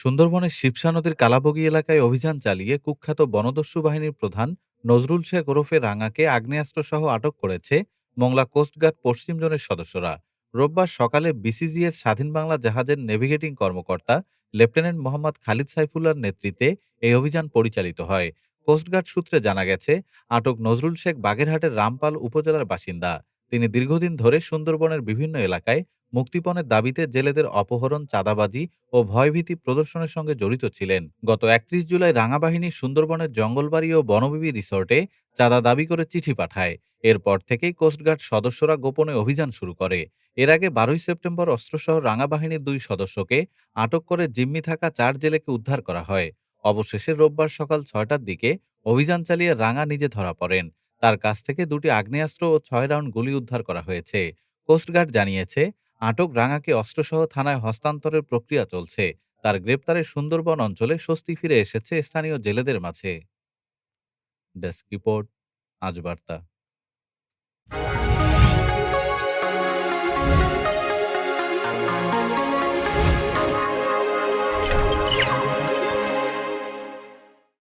সুন্দরবনের শিবসা নদীর কালাবগী এলাকায় অভিযান চালিয়ে কুখ্যাত বনদস্যু বাহিনীর প্রধান নজরুল শেখ ওরফে রাঙাকে আগ্নেয়াস্ত্রসহ আটক করেছে মংলা কোস্টগার্ড পশ্চিম জোনের সদস্যরা। রোববার সকালে বিসিজিএস স্বাধীন বাংলা জাহাজের নেভিগেটিং কর্মকর্তা লেফটেন্যান্ট মোহাম্মদ খালিদ সাইফুল্লার নেতৃত্বে এই অভিযান পরিচালিত হয়। কোস্টগার্ড সূত্রে জানা গেছে, আটক নজরুল শেখ বাগেরহাটের রামপাল উপজেলার বাসিন্দা। তিনি দীর্ঘদিন ধরে সুন্দরবনের বিভিন্ন এলাকায় মুক্তিপণের দাবিতে জেলেদের অপহরণ, চাঁদাবাজি ও ভয়ভীতি প্রদর্শনের সঙ্গে জড়িত ছিলেন। গত একত্রিশ জুলাই রাঙাবাহিনী সুন্দরবনের জঙ্গলবাড়ি ও বনবিবি রিসোর্টে চাঁদা দাবি করে চিঠি পাঠায়। এরপর থেকেই কোস্টগার্ড সদস্যরা গোপনে অভিযান শুরু করে। এর আগে বারোই সেপ্টেম্বর অস্ত্রসহ রাঙাবাহিনীর দুই সদস্যকে আটক করে জিম্মি থাকা চার জেলেকে উদ্ধার করা হয়। অবশেষে রোববার সকাল ছয়টার দিকে অভিযান চালিয়ে রাঙা নিজে ধরা পড়েন। তার কাছ থেকে দুটি আগ্নেয়াস্ত্র ও ছয় রাউন্ড গুলি উদ্ধার করা হয়েছে। কোস্টগার্ড জানিয়েছে আটক রাঙাকে অস্ত্রসহ থানায় হস্তান্তরের প্রক্রিয়া চলছে। তার গ্রেপ্তারে সুন্দরবন অঞ্চলে স্বস্তি ফিরে এসেছে স্থানীয় জেলেদের মাঝে। ডেস্ক রিপোর্ট, আজ বার্তা।